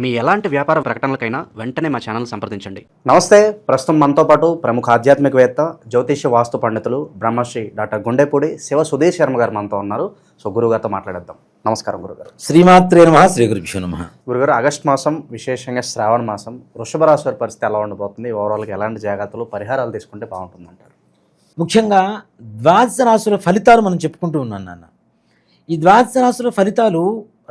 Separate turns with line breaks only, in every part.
మీ ఎలాంటి వ్యాపార ప్రకటనలకైనా వెంటనే మా ఛానల్ సంప్రదించండి.
నమస్తే ప్రస్తుతం మనతో పాటు ప్రముఖ ఆధ్యాత్మికవేత్త జ్యోతిష్య వాస్తు పండితులు బ్రహ్మశ్రీ డాక్టర్ గుండెపూడి శివ సుధీర్ శర్మ గారు మనతో ఉన్నారు. సో గురుగారితో మాట్లాడేద్దాం. నమస్కారం గురుగారు.
శ్రీమాత్రే నమ శ్రీ గురుభ్యో నమ.
గురుగారు ఆగస్ట్ మాసం విశేషంగా శ్రావణ మాసం వృషభ రాశి వారి పరిస్థితి ఎలా ఉండబోతుంది? ఓవరాల్గా ఎలాంటి జాగ్రత్తలు పరిహారాలు తీసుకుంటే బాగుంటుందంటారు?
ముఖ్యంగా ద్వాదశ రాశుల ఫలితాలు మనం చెప్పుకుంటూ ఉన్నాం నాన్న. ఈ ద్వాదశ రాశుల ఫలితాలు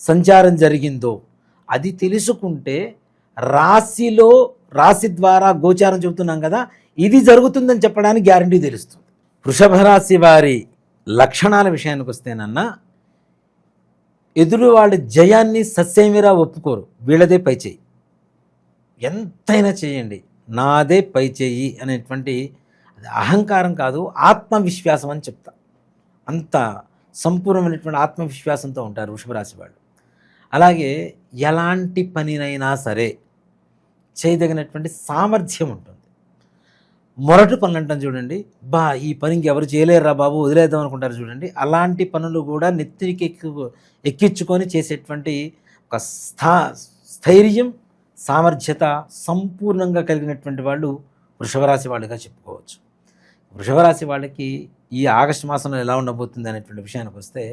సంచారం జరిగిందో అది తెలుసుకుంటే రాశిలో రాశి ద్వారా గోచారం చెబుతున్నాం కదా ఇది జరుగుతుందని చెప్పడానికి గ్యారంటీ తెలుస్తుంది. వృషభ రాశి వారి లక్షణాల విషయానికి వస్తేనన్నా ఎదురు వాళ్ళ జయాన్ని సస్యమిరా ఒప్పుకోరు. వీళ్ళదే పై చేయి. ఎంతైనా చేయండి. నాదే పై చేయి అనేటువంటి అది అహంకారం కాదు ఆత్మవిశ్వాసం అని చెప్తా. అంత సంపూర్ణమైనటువంటి ఆత్మవిశ్వాసంతో ఉంటారు వృషభరాశి వాళ్ళు. అలాగే ఎలాంటి పనినైనా సరే చేయదగినటువంటి సామర్థ్యం ఉంటుంది. మొరటు పనులు అంటాం చూడండి. బా ఈ పని ఇంకెవరు చేయలేరురా బాబు వదిలేద్దాం అనుకుంటారు చూడండి. అలాంటి పనులు కూడా నెత్తికి ఎక్కు ఎక్కించుకొని చేసేటువంటి ఒక స్థా స్థైర్యం సామర్థ్యత సంపూర్ణంగా కలిగినటువంటి వాళ్ళు వృషభరాశి వాళ్ళుగా చెప్పుకోవచ్చు. వృషభరాశి వాళ్ళకి ఈ ఆగస్టు మాసంలో ఎలా ఉండబోతుంది అనేటువంటి విషయానికి వస్తే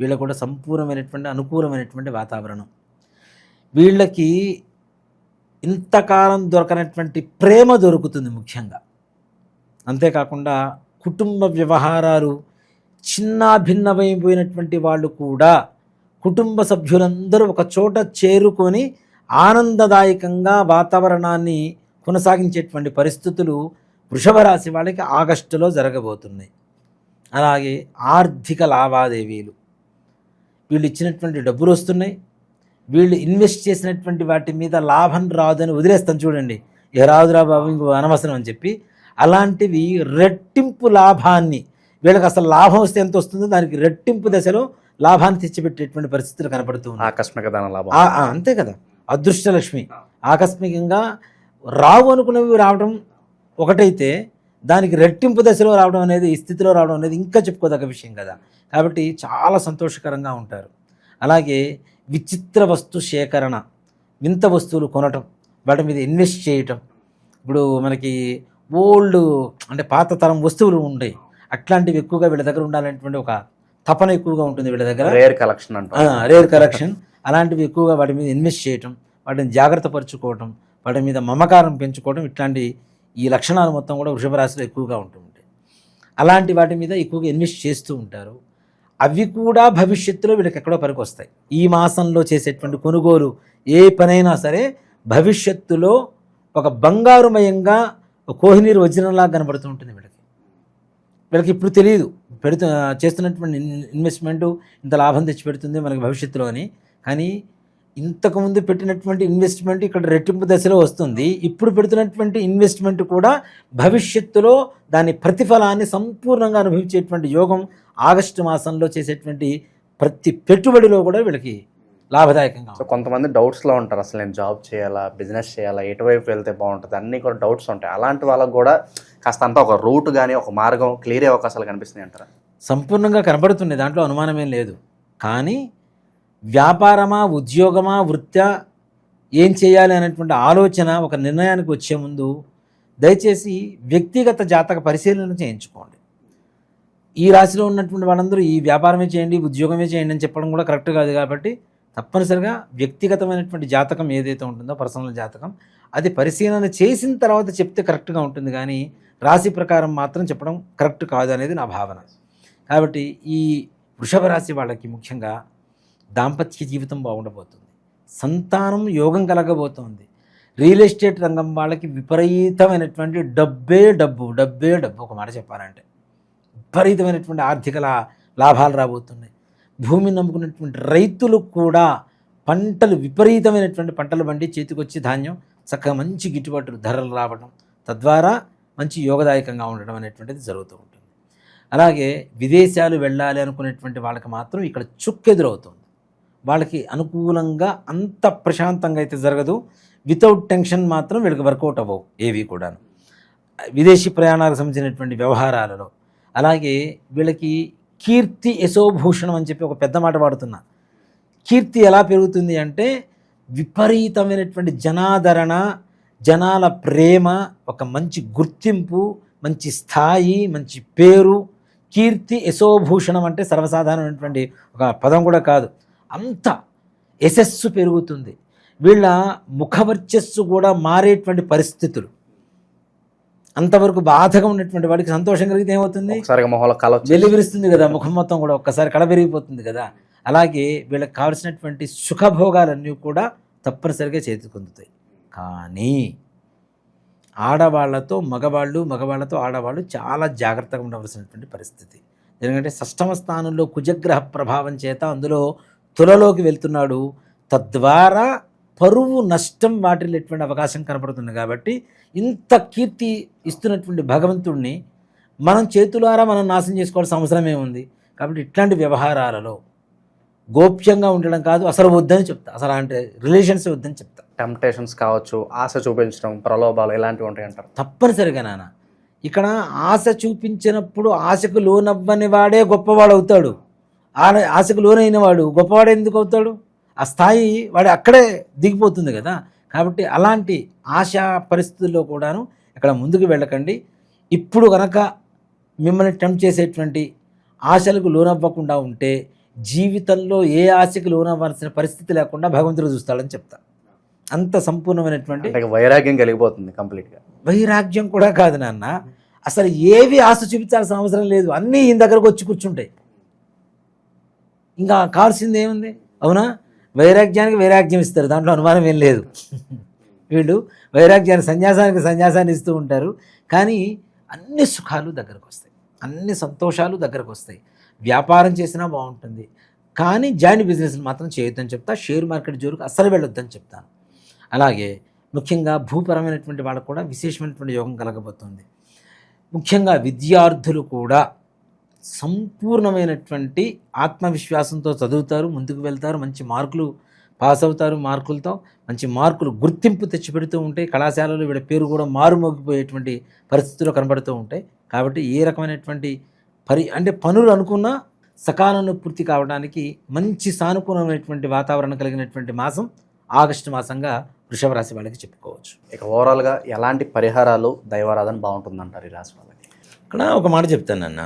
వీళ్ళకు కూడా సంపూర్ణమైనటువంటి అనుకూలమైనటువంటి వాతావరణం. వీళ్ళకి ఇంతకాలం దొరకనటువంటి ప్రేమ దొరుకుతుంది ముఖ్యంగా. అంతేకాకుండా కుటుంబ వ్యవహారాలు చిన్నాభిన్నమైపోయినటువంటి వాళ్ళు కూడా కుటుంబ సభ్యులందరూ ఒక చోట చేరుకొని ఆనందదాయకంగా వాతావరణాన్ని కొనసాగించేటువంటి పరిస్థితులు వృషభ రాశి వాళ్ళకి ఆగస్టులో జరగబోతున్నాయి. అలాగే ఆర్థిక లావాదేవీలు. వీళ్ళు ఇచ్చినటువంటి డబ్బులు వస్తున్నాయి. వీళ్ళు ఇన్వెస్ట్ చేసినటువంటి వాటి మీద లాభం రాదని వదిలేస్తాం చూడండి. ఏ రాదురా బాబు ఇంకో అనవసరం అని చెప్పి అలాంటివి రెట్టింపు లాభాన్ని వీళ్ళకి అసలు లాభం వస్తే ఎంత వస్తుందో దానికి రెట్టింపు దశలో లాభాన్ని తెచ్చిపెట్టేటువంటి పరిస్థితులు కనపడుతూ ఉన్నాయి.
ఆకస్మిక ధన లాభం.
అంతే కదా. అదృష్టలక్ష్మి. ఆకస్మికంగా రావు అనుకున్నవి రావడం ఒకటైతే దానికి రెట్టింపు దశలో రావడం అనేది ఈ స్థితిలో రావడం అనేది ఇంకా చెప్పుకోదగ్గ విషయం కదా. కాబట్టి చాలా సంతోషకరంగా ఉంటారు. అలాగే విచిత్ర వస్తు సేకరణ వింత వస్తువులు కొనటం వాటి మీద ఇన్వెస్ట్ చేయటం. ఇప్పుడు మనకి ఓల్డ్ అంటే పాత తరం వస్తువులు ఉంటాయి అట్లాంటివి ఎక్కువగా వీళ్ళ దగ్గర ఉండాలనేటువంటి ఒక తపన ఎక్కువగా ఉంటుంది వీళ్ళ దగ్గర.
రేర్ కలెక్షన్ అంటారు.
రేర్ కరెక్షన్ అలాంటివి ఎక్కువగా వాటి మీద ఇన్వెస్ట్ చేయటం వాటిని జాగ్రత్త పరుచుకోవటం వాటి మీద మమకారం పెంచుకోవటం ఇట్లాంటి ఈ లక్షణాలు మొత్తం కూడా వృషభ రాశిలో ఎక్కువగా ఉంటూ ఉంటాయి అలాంటి వాటి మీద ఎక్కువగా ఇన్వెస్ట్ చేస్తూ ఉంటారు. అవి కూడా భవిష్యత్తులో వీళ్ళకి ఎక్కడో పనికి వస్తాయి ఈ మాసంలో చేసేటువంటి కొనుగోలు ఏ పనైనా సరే భవిష్యత్తులో ఒక బంగారుమయంగా కోహినీరు వజ్రంలా కనబడుతూ ఉంటుంది వీళ్ళకి. వీళ్ళకి ఇప్పుడు తెలియదు పెడుతు చేస్తున్నటువంటి ఇన్వెస్ట్మెంట్ ఇంత లాభం తెచ్చి పెడుతుంది మనకి భవిష్యత్తులో అని. కానీ ఇంతకుముందు పెట్టినటువంటి ఇన్వెస్ట్మెంట్ ఇక్కడ రెట్టింపు దశలో వస్తుంది. ఇప్పుడు పెడుతున్నటువంటి ఇన్వెస్ట్మెంట్ కూడా భవిష్యత్తులో దాని ప్రతిఫలాన్ని సంపూర్ణంగా అనుభవించేటువంటి యోగం ఆగస్టు మాసంలో చేసేటువంటి ప్రతి పెట్టుబడిలో కూడా వీళ్ళకి లాభదాయకంగా
సో కొంతమంది డౌట్స్లో ఉంటారు. అసలు నేను జాబ్ చేయాలా బిజినెస్ చేయాలా ఎటువైపు వెళ్తే బాగుంటుంది? అన్నీ కూడా డౌట్స్ ఉంటాయి. అలాంటి వాళ్ళకి కూడా కాస్త అంతా ఒక రూట్ కానీ ఒక మార్గం క్లియర్ అయ్యే అవకాశాలు కనిపిస్తున్నాయి అంటారా?
సంపూర్ణంగా కనబడుతుంది దాంట్లో అనుమానమేం లేదు. కానీ వ్యాపారమా ఉద్యోగమా వృత్యా ఏం చేయాలి అనేటువంటి ఆలోచన ఒక నిర్ణయానికి వచ్చే ముందు దయచేసి వ్యక్తిగత జాతక పరిశీలన చేయించుకోండి. ఈ రాశిలో ఉన్నటువంటి వాళ్ళందరూ ఈ వ్యాపారమే చేయండి ఉద్యోగమే చేయండి అని చెప్పడం కూడా కరెక్ట్ కాదు కాబట్టి తప్పనిసరిగా వ్యక్తిగతమైనటువంటి జాతకం ఏదైతే ఉంటుందో పర్సనల్ జాతకం అది పరిశీలన చేసిన తర్వాత చెప్తే కరెక్ట్గా ఉంటుంది కానీ రాశి ప్రకారం మాత్రం చెప్పడం కరెక్ట్ కాదు అనేది నా భావన. కాబట్టి ఈ వృషభ రాశి వాళ్ళకి ముఖ్యంగా దాంపత్య జీవితం బాగుండబోతుంది. సంతానం యోగం కలగబోతోంది. రియల్ ఎస్టేట్ రంగం వాళ్ళకి విపరీతమైనటువంటి డబ్బే డబ్బు డబ్బే డబ్బు ఒక మాట చెప్పాలంటే. విపరీతమైనటువంటి ఆర్థిక లా లాభాలు రాబోతున్నాయి. భూమిని నమ్ముకున్నటువంటి రైతులు కూడా పంటలు విపరీతమైనటువంటి పంటలు పండి చేతికొచ్చి ధాన్యం చక్కగా మంచి గిట్టుబాటు ధరలు రావడం తద్వారా మంచి యోగదాయకంగా ఉండడం అనేటువంటిది జరుగుతూ ఉంటుంది. అలాగే విదేశాలు వెళ్ళాలి అనుకునేటువంటి వాళ్ళకి మాత్రం ఇక్కడ చుక్కెదురవుతుంది. వాళ్ళకి అనుకూలంగా అంత ప్రశాంతంగా అయితే జరగదు. వితౌట్ టెన్షన్ మాత్రం వీళ్ళకి వర్కౌట్ అవ్వవు ఏవి కూడాను. విదేశీ ప్రయాణాలకు సంబంధించినటువంటి వ్యవహారాలలో అలాగే వీళ్ళకి కీర్తి యశోభూషణం అని చెప్పి ఒక పెద్ద మాట వాడుతున్నా కీర్తి ఎలా పెరుగుతుంది అంటే విపరీతమైనటువంటి జనాదరణ జనాల ప్రేమ ఒక మంచి గుర్తింపు మంచి స్థాయి మంచి పేరు. కీర్తి యశోభూషణం అంటే సర్వసాధారణమైనటువంటి ఒక పదం కూడా కాదు. అంత యశస్సు పెరుగుతుంది. వీళ్ళ ముఖవర్చస్సు కూడా మారేటువంటి పరిస్థితులు. అంతవరకు బాధగా ఉన్నటువంటి వాడికి సంతోషం కలిగితే ఏమవుతుంది? వెలువరిస్తుంది కదా ముఖం మొత్తం కూడా ఒక్కసారి కళ పెరిగిపోతుంది కదా. అలాగే వీళ్ళకి కావలసినటువంటి సుఖభోగాలన్నీ కూడా తప్పనిసరిగా చేతికి అందుతాయి. కానీ ఆడవాళ్ళతో మగవాళ్ళు మగవాళ్ళతో ఆడవాళ్ళు చాలా జాగ్రత్తగా ఉండవలసినటువంటి పరిస్థితి. ఎందుకంటే షష్టమ స్థానంలో కుజగ్రహ ప్రభావం చేత అందులో తులలోకి వెళ్తున్నాడు. తద్వారా పరువు నష్టం వాటిల్లేటువంటి అవకాశం కనపడుతుంది కాబట్టి ఇంత కీర్తి ఇస్తున్నటువంటి భగవంతుడిని మనం చేతులారా మనం నాశనం చేసుకోవాల్సిన అవసరం ఏముంది? కాబట్టి ఇట్లాంటి వ్యవహారాలలో గోప్యంగా ఉండడం కాదు అసలు వద్దని చెప్తా. అసలు అంటే రిలేషన్స్ వద్దని చెప్తా.
టెంప్టేషన్స్ కావచ్చు ఆశ చూపించడం ప్రలోభాలు ఇలాంటివి ఉంటాయి అంటారు.
తప్పనిసరిగా నాన్న. ఇక్కడ ఆశ చూపించినప్పుడు ఆశకు లోనవ్వని వాడే గొప్పవాడు అవుతాడు. ఆ ఆశకు లోనైన వాడు గొప్పవాడు ఎందుకు అవుతాడు? ఆ స్థాయి వాడు అక్కడే దిగిపోతుంది కదా. కాబట్టి అలాంటి ఆశా పరిస్థితుల్లో కూడాను ఇక్కడ ముందుకు వెళ్ళకండి. ఇప్పుడు కనుక మిమ్మల్ని టెంప్ట్ చేసేటువంటి ఆశలకు లోనవ్వకుండా ఉంటే జీవితంలో ఏ ఆశకు లోనవ్వాల్సిన పరిస్థితి లేకుండా భగవంతుడు చూస్తాడని చెప్తా. అంత సంపూర్ణమైనటువంటి
వైరాగ్యం కలిగిపోతుంది కంప్లీట్గా.
వైరాగ్యం కూడా కాదు నాన్న. అసలు ఏవి ఆశ చూపించాల్సిన అవసరం లేదు. అన్నీ ఈయన దగ్గరకు వచ్చి కూర్చుంటాయి. ఇంకా కావాల్సింది ఏముంది? అవునా? వైరాగ్యానికి వైరాగ్యం ఇస్తారు. దాంట్లో అనుమానం ఏం లేదు. వీళ్ళు వైరాగ్యానికి సన్యాసానికి సన్యాసాన్ని ఇస్తూ ఉంటారు. కానీ అన్ని సుఖాలు దగ్గరకు వస్తాయి. అన్ని సంతోషాలు దగ్గరకు వస్తాయి. వ్యాపారం చేసినా బాగుంటుంది. కానీ జాయింట్ బిజినెస్ మాత్రం చేయొద్దని చెప్తా. షేర్ మార్కెట్ జోరుకు అస్సలు వెళ్ళొద్దని చెప్తాను. అలాగే ముఖ్యంగా భూపరమైనటువంటి వాళ్ళకు కూడా విశేషమైనటువంటి యోగం కలగబోతుంది. ముఖ్యంగా విద్యార్థులు కూడా సంపూర్ణమైనటువంటి ఆత్మవిశ్వాసంతో చదువుతారు ముందుకు వెళ్తారు మంచి మార్కులు పాస్ అవుతారు మార్కులతో మంచి మార్కులు గుర్తింపు తెచ్చిపెడుతూ ఉంటాయి. కళాశాలలో వీళ్ళ పేరు కూడా మారుమోగిపోయేటువంటి పరిస్థితులు కనబడుతూ ఉంటాయి. కాబట్టి ఏ రకమైనటువంటి పరి అంటే పనులు అనుకున్నా సకాలంలో పూర్తి కావడానికి మంచి సానుకూలమైనటువంటి వాతావరణం కలిగినటువంటి మాసం ఆగస్టు మాసంగా వృషభ రాశి వాళ్ళకి చెప్పుకోవచ్చు.
ఇక ఓవరాల్గా ఎలాంటి పరిహారాలు దైవారాధన బాగుంటుంది అంటారు ఈ రాశి వాళ్ళకి?
ఇక్కడ ఒక మాట చెప్తానన్న.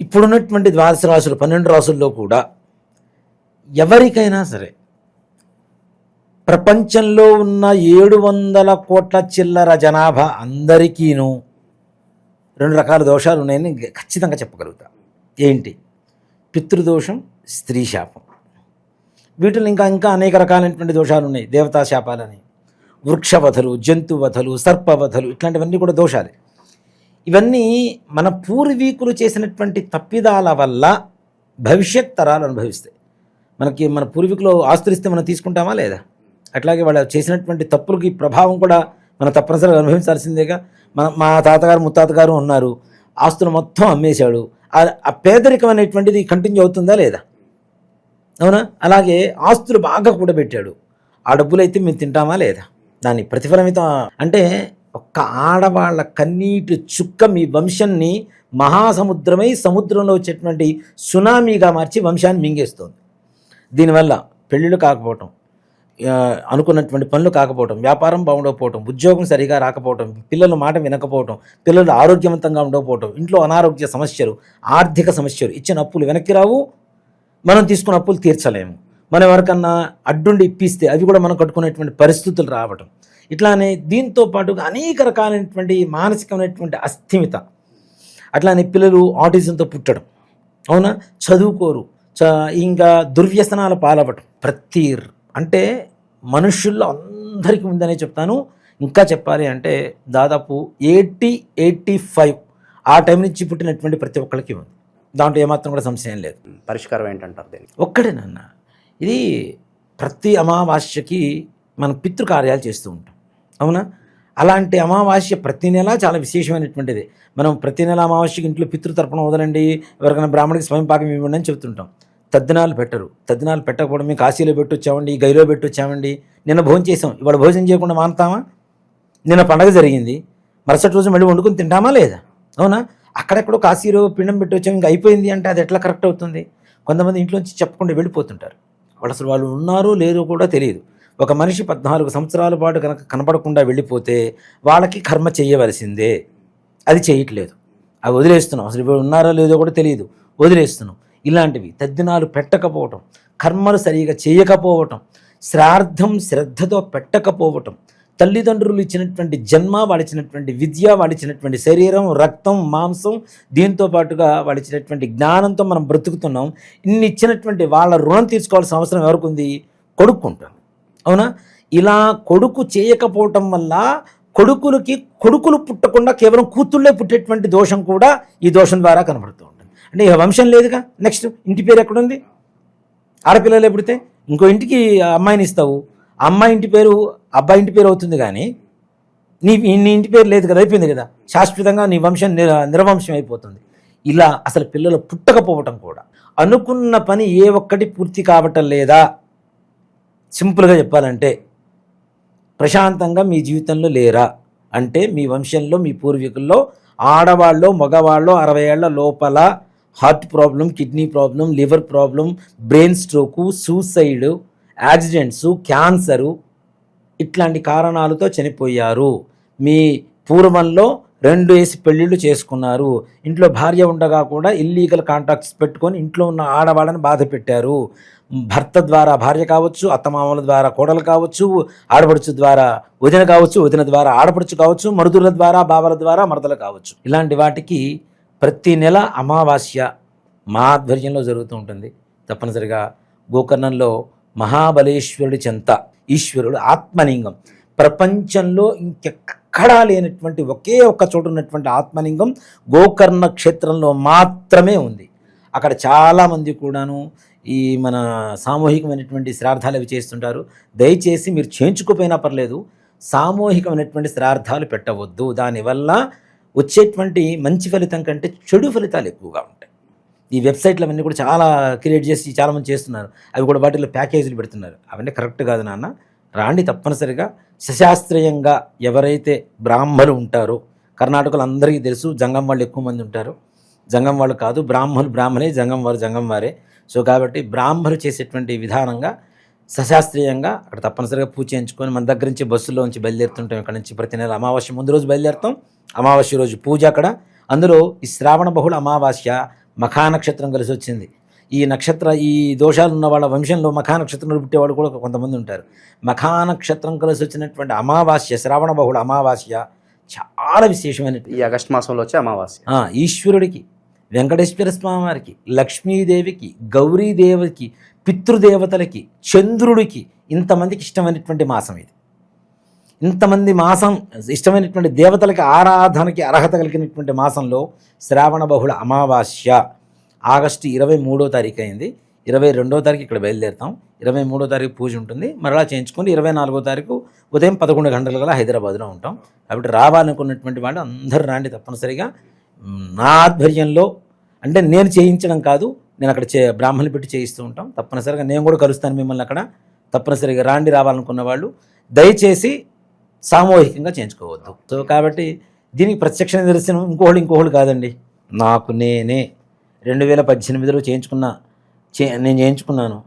ఇప్పుడున్నటువంటి ద్వాదశ రాసులు పన్నెండు రాసుల్లో కూడా ఎవరికైనా సరే ప్రపంచంలో ఉన్న ఏడు వందల కోట్ల చిల్లర జనాభా అందరికీను రెండు రకాల దోషాలు ఉన్నాయని ఖచ్చితంగా చెప్పగలుగుతా. ఏంటి? పితృదోషం స్త్రీ శాపం. వీటిలో ఇంకా ఇంకా అనేక రకాలైనటువంటి దోషాలు ఉన్నాయి. దేవతా శాపాలని వృక్షవధలు జంతువధలు సర్పవధలు ఇట్లాంటివన్నీ కూడా దోషాలే. ఇవన్నీ మన పూర్వీకులు చేసినటువంటి తప్పిదాల వల్ల భవిష్యత్ తరాలు అనుభవిస్తాయి. మనకి మన పూర్వీకులు ఆస్తులు ఇస్తే మనం తీసుకుంటామా లేదా? అట్లాగే వాళ్ళు చేసినటువంటి తప్పులకి ప్రభావం కూడా మనం తప్పనిసరిగా అనుభవించాల్సిందేగా. మన మా తాతగారు ముత్తాతగారు ఉన్నారు. ఆస్తులు మొత్తం అమ్మేశాడు. ఆ- పేదరికం అనేటువంటిది కంటిన్యూ అవుతుందా లేదా? అవునా? అలాగే ఆస్తులు బాగా కూడబెట్టాడు. ఆ డబ్బులు అయితే మేము తింటామా లేదా? దాని ప్రతిఫలమితం అంటే ఒక్క ఆడవాళ్ళ కన్నీటి చుక్క మీ వంశాన్ని మహాసముద్రమై సముద్రంలో వచ్చేటువంటి సునామీగా మార్చి వంశాన్ని మింగేస్తుంది. దీనివల్ల పెళ్ళిళ్ళు కాకపోవటం అనుకున్నటువంటి పనులు కాకపోవటం వ్యాపారం బాగుండకపోవటం ఉద్యోగం సరిగా రాకపోవటం పిల్లల మాట వినకపోవటం పిల్లలు ఆరోగ్యవంతంగా ఉండకపోవటం ఇంట్లో అనారోగ్య సమస్యలు ఆర్థిక సమస్యలు ఇచ్చిన అప్పులు వెనక్కి రావు మనం తీసుకున్న అప్పులు తీర్చలేము. మనం ఎవరికన్నా అడ్డుండి ఇప్పిస్తే అవి కూడా మనం కట్టుకునేటువంటి పరిస్థితులు రావటం. ఇట్లానే దీంతో పాటుగా అనేక రకాలైనటువంటి మానసికమైనటువంటి అస్థిమిత. అట్లానే పిల్లలు ఆటిజంతో పుట్టడం. అవునా? చదువుకోరు. చ ఇంకా దుర్వ్యసనాల పాలవ్వటం. ప్రతి అంటే మనుషుల్లో అందరికీ ఉందనే చెప్తాను. ఇంకా చెప్పాలి అంటే దాదాపు ఎయిటీ ఎయిటీ ఫైవ్ ఆ టైం నుంచి పుట్టినటువంటి ప్రతి ఒక్కరికి ఉంది. దాంట్లో ఏమాత్రం కూడా సంశయం లేదు.
పరిష్కారం ఏంటంటారు దీనికి?
ఒక్కడే నాన్న ఇది ప్రతి అమావాస్యకి మనం పితృకార్యాలు చేస్తూ ఉంటాం. అవునా? అలాంటి అమావాస్య ప్రతి నెల చాలా విశేషమైనటువంటిది. మనం ప్రతి నెల అమావాస్యకి ఇంట్లో పితృతర్పణం వదలండి ఎవరికైనా బ్రాహ్మణికి స్వయం పాకం ఇవ్వండి అని చెప్తుంటాం. తద్దినాలు పెట్టరు. తద్దినాలు పెట్టకపోవడం మేము కాశీలో పెట్టొచ్చామండి గైలో పెట్టొచ్చామండి. నిన్న భోజనం చేసాం ఇవాళ భోజనం చేయకుండా మానుతామా? నిన్న పండగ జరిగింది. మరుసటి రోజు మళ్ళీ వండుకొని తింటామా లేదా? అవునా? అక్కడెక్కడో కాశీలో పిండం పెట్టొచ్చాం ఇంకా అయిపోయింది అంటే అది ఎట్లా కరెక్ట్ అవుతుంది? కొంతమంది ఇంట్లోంచి చెప్పకుండా వెళ్ళిపోతుంటారు. వాళ్ళు అసలు వాళ్ళు ఉన్నారో లేదో కూడా తెలియదు. ఒక మనిషి పద్నాలుగు సంవత్సరాల పాటు కనుక కనపడకుండా వెళ్ళిపోతే వాళ్ళకి కర్మ చేయవలసిందే. అది చేయట్లేదు. అవి వదిలేస్తున్నాం. అసలు ఇప్పుడు ఉన్నారో లేదో కూడా తెలియదు. వదిలేస్తున్నాం. ఇలాంటివి తద్దినాలు పెట్టకపోవటం కర్మలు సరిగా చేయకపోవటం శ్రార్థం శ్రద్ధతో పెట్టకపోవటం తల్లిదండ్రులు ఇచ్చినటువంటి జన్మ వాళ్ళు ఇచ్చినటువంటి విద్య వాళ్ళు ఇచ్చినటువంటి శరీరం రక్తం మాంసం దీంతో పాటుగా వాళ్ళు ఇచ్చినటువంటి జ్ఞానంతో మనం బ్రతుకుతున్నాం. ఇన్ని ఇచ్చినటువంటి వాళ్ళ రుణం తీర్చుకోవాల్సిన అవసరం ఎవరికి ఉంది? కొడుక్కుంటాం. అవునా? ఇలా కొడుకు చేయకపోవటం వల్ల కొడుకులకి కొడుకులు పుట్టకుండా కేవలం కూతుళ్ళే పుట్టేటువంటి దోషం కూడా ఈ దోషం ద్వారా కనబడుతూ ఉంటుంది. అంటే ఇక వంశం లేదుగా? నెక్స్ట్ ఇంటి పేరు ఎక్కడుంది? ఆడపిల్లలే పుడితే ఇంకో ఇంటికి అమ్మాయిని ఇస్తావు. అమ్మాయి ఇంటి పేరు అబ్బాయి ఇంటి పేరు అవుతుంది కానీ నీ నీ ఇంటి పేరు లేదు కదా అయిపోయింది కదా. శాశ్వతంగా నీ వంశం నిర నిరవంశం అయిపోతుంది. ఇలా అసలు పిల్లలు పుట్టకపోవటం కూడా. అనుకున్న పని ఏ ఒక్కటి పూర్తి కావటం లేదా? సింపుల్గా చెప్పాలంటే ప్రశాంతంగా మీ జీవితంలో లేరా? అంటే మీ వంశంలో మీ పూర్వీకుల్లో ఆడవాళ్ళు మగవాళ్ళు అరవై ఏళ్ళ లోపల heart problem kidney problem liver problem brain stroke suicide accidents cancer ఇట్లాంటి కారణాలతో చనిపోయారు. మీ పూర్వంలో రెండు వేసి పెళ్ళిళ్ళు చేసుకున్నారు. ఇంట్లో భార్య ఉండగా కూడా ఇల్లీగల్ కాంటాక్ట్స్ పెట్టుకొని ఇంట్లో ఉన్న ఆడవాళ్ళని బాధ పెట్టారు భర్త ద్వారా భార్య కావచ్చు అత్తమామల ద్వారా కోడలు కావచ్చు ఆడపడుచు ద్వారా వదిన కావచ్చు వదిన ద్వారా ఆడపడుచు కావచ్చు మరుదుల ద్వారా బావల ద్వారా మరదలు కావచ్చు. ఇలాంటి వాటికి ప్రతి నెల అమావాస్య మా ఆధ్వర్యంలో జరుగుతూ ఉంటుంది. తప్పనిసరిగా గోకర్ణంలో మహాబలేశ్వరుడి చెంత ఈశ్వరుడు ఆత్మలింగం. ప్రపంచంలో ఇంకెక్కడా లేనటువంటి ఒకే ఒక్క చోట ఉన్నటువంటి ఆత్మలింగం గోకర్ణ క్షేత్రంలో మాత్రమే ఉంది. అక్కడ చాలామంది కూడాను ఈ మన సామూహికమైనటువంటి శ్రార్థాలు అవి చేస్తుంటారు. దయచేసి మీరు చేయించుకోపోయినా పర్లేదు సామూహికమైనటువంటి శ్రార్థాలు పెట్టవద్దు. దానివల్ల వచ్చేటువంటి మంచి ఫలితం కంటే చెడు ఫలితాలు ఎక్కువగా ఉంటాయి. ఈ వెబ్సైట్లు అవన్నీ కూడా చాలా క్రియేట్ చేసి చాలామంది చేస్తున్నారు. అవి కూడా వాటిలో ప్యాకేజీలు పెడుతున్నారు. అవన్నీ కరెక్ట్ కాదు నాన్న. రాండి తప్పనిసరిగా. సశాస్త్రీయంగా ఎవరైతే బ్రాహ్మలు ఉంటారో కర్ణాటకలో అందరికీ తెలుసు జంగం వాళ్ళు ఎక్కువ మంది ఉంటారు. జంగం వాళ్ళు కాదు బ్రాహ్మలు బ్రాహ్మణే జంగం వారు జంగం వారే. సో కాబట్టి బ్రాహ్మలు చేసేటువంటి విధానంగా సశాస్త్రీయంగా అక్కడ తప్పనిసరిగా పూజ చేయించుకొని మన దగ్గర నుంచి బస్సులో నుంచి బయలుదేరుతుంటాం. ఇక్కడ నుంచి ప్రతి నెల అమావాస్య ముందు రోజు బయలుదేరుతాం. అమావాస్య రోజు పూజ అక్కడ. అందులో ఈ శ్రావణ బహుళ అమావాస్య మఖా నక్షత్రం కలిసి వచ్చింది. ఈ నక్షత్ర ఈ దోషాలు ఉన్న వాళ్ళ వంశంలో మఖా నక్షత్రంలో పుట్టేవాడు కూడా కొంతమంది ఉంటారు. మఖా నక్షత్రం కలిసి వచ్చినటువంటి అమావాస్య శ్రావణ బహుళ అమావాస్య చాలా విశేషమైన
ఈ ఆగస్ట్ మాసంలో వచ్చే అమావాస్య.
ఈశ్వరుడికి వెంకటేశ్వర స్వామి వారికి లక్ష్మీదేవికి గౌరీదేవికి పితృదేవతలకి చంద్రుడికి ఇంతమందికి ఇష్టమైనటువంటి మాసం ఇది. ఇంతమంది మాసం ఇష్టమైనటువంటి దేవతలకి ఆరాధనకి అర్హత కలిగినటువంటి మాసంలో శ్రావణ బహుళ అమావాస్య. ఆగస్టు ఇరవై మూడో తారీఖు అయింది. ఇరవై రెండో తారీఖు ఇక్కడ బయలుదేరుతాం. ఇరవై మూడో తారీఖు పూజ ఉంటుంది. మరలా చేయించుకొని ఇరవై నాలుగో తారీఖు ఉదయం పదకొండు గంటల గల హైదరాబాద్లో ఉంటాం. కాబట్టి రావాలనుకున్నటువంటి వాళ్ళు అందరూ రాండి తప్పనిసరిగా. నా ఆధ్వర్యంలో అంటే నేను చేయించడం కాదు నేను అక్కడ చే బ్రాహ్మణులు పెట్టి చేయిస్తూ ఉంటాం. తప్పనిసరిగా నేను కూడా కలుస్తాను మిమ్మల్ని అక్కడ. తప్పనిసరిగా రాండి రావాలనుకున్న వాళ్ళు దయచేసి సామూహికంగా చేయించుకోవద్దు. సో కాబట్టి దీనికి ప్రత్యక్ష నిదర్శనం ఇంకోళ్ళు ఇంకోళ్ళు కాదండి. నాకు నేనే రెండు వేల పద్దెనిమిదిలో చేయించుకున్న చే నేను చేయించుకున్నాను.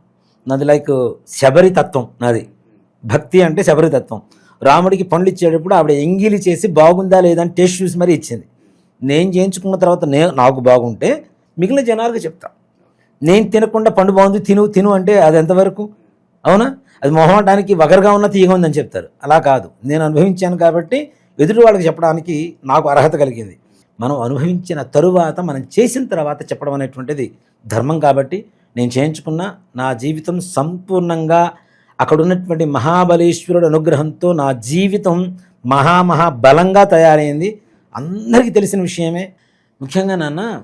నాది లైక్ శబరి తత్వం నాది. భక్తి అంటే శబరి తత్వం. రాముడికి పండ్లు ఇచ్చేటప్పుడు ఆవిడ ఎంగిలి చేసి బాగుందా లేదా అని టేస్ట్ చూసి మరీ ఇచ్చింది. నేను చేయించుకున్న తర్వాత నే నాకు బాగుంటే మిగిలిన జనాలకు చెప్తా. నేను తినకుండా పండు బాగుంది తిను తిను అంటే అది ఎంతవరకు? అవునా? అది మొహమాటానికి వగరుగా ఉన్న తీయగా ఉందని చెప్తారు. అలా కాదు. నేను అనుభవించాను కాబట్టి ఎదుటి వాళ్ళకి చెప్పడానికి నాకు అర్హత కలిగింది. మనం అనుభవించిన తరువాత మనం చేసిన తర్వాత చెప్పడం అనేటువంటిది ధర్మం కాబట్టి నేను చేయించుకున్న నా జీవితం సంపూర్ణంగా అక్కడ ఉన్నటువంటి మహాబలేశ్వరుడు అనుగ్రహంతో నా జీవితం మహామహా బలంగా తయారైంది. అందరికీ తెలిసిన విషయమే. ముఖ్యంగా నాన్న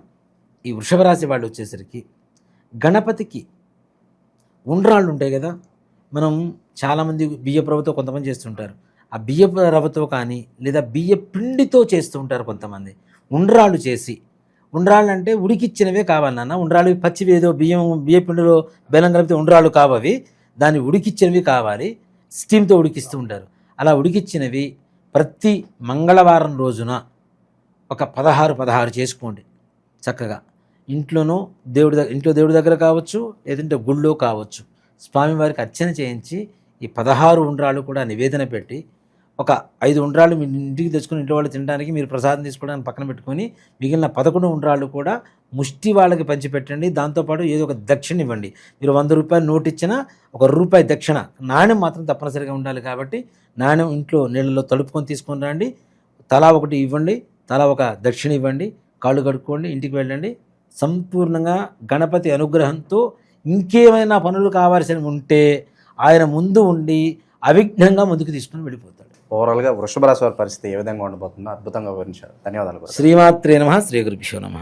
ఈ వృషభ రాశి వాళ్ళు వచ్చేసరికి గణపతికి ఉండ్రాళ్ళు ఉంటాయి కదా. మనం చాలామంది బియ్య రవ్వతో కొంతమంది చేస్తుంటారు. ఆ బియ్య రవ్వతో కానీ లేదా బియ్య పిండితో చేస్తూ ఉంటారు కొంతమంది. ఉండ్రాళ్ళు చేసి ఉండ్రాళ్ళు అంటే ఉడికిచ్చినవే కావాలి నాన్న. ఉండ్రాళ్ళు పచ్చివి ఏదో బియ్యం బియ్య పిండిలో బెల్లం కలిపితే ఉండ్రాళ్ళు కావవి దాన్ని ఉడికిచ్చినవి కావాలి. స్టీమ్తో ఉడికిస్తూ ఉంటారు. అలా ఉడికిచ్చినవి ప్రతి మంగళవారం రోజున ఒక పదహారు పదహారు చేసుకోండి చక్కగా. ఇంట్లోనూ దేవుడి దగ్గర ఇంట్లో దేవుడి దగ్గర కావచ్చు లేదంటే గుళ్ళో కావచ్చు. స్వామివారికి అర్చన చేయించి ఈ పదహారు ఉండ్రాలు కూడా నివేదన పెట్టి ఒక ఐదు ఉండ్రాలు మీ ఇంటికి తెచ్చుకుని ఇంట్లో వాళ్ళు తినడానికి మీరు ప్రసాదం తీసుకోవడానికి పక్కన పెట్టుకొని మిగిలిన పదకొండు ఉండ్రాళ్ళు కూడా ముష్టి వాళ్ళకి పంచిపెట్టండి. దాంతోపాటు ఏదో ఒక దక్షిణ ఇవ్వండి. మీరు వంద రూపాయలు నోటు ఇచ్చినా ఒక రూపాయి దక్షిణ. నాణ్యం మాత్రం తప్పనిసరిగా ఉండాలి కాబట్టి నాణ్యం ఇంట్లో నీళ్ళలో తడుపుకొని తీసుకొని రండి. తలా ఒకటి ఇవ్వండి. తలా ఒక దక్షిణ ఇవ్వండి కాళ్ళు కడుక్కోండి ఇంటికి వెళ్ళండి. సంపూర్ణంగా గణపతి అనుగ్రహంతో ఇంకేమైనా పనులు కావాల్సి ఉంటే ఆయన ముందు ఉండి అవిఘ్నంగా ముందుకు తీసుకుని వెళ్ళిపోతాడు.
ఓవరాల్గా వృషభ రాశి వారి పరిస్థితి ఏ విధంగా ఉండబోతుందో అద్భుతంగా వివరించారు. ధన్యవాదాలు.
శ్రీమాత్రే నమ శ్రీ గురుభ్యో నమ.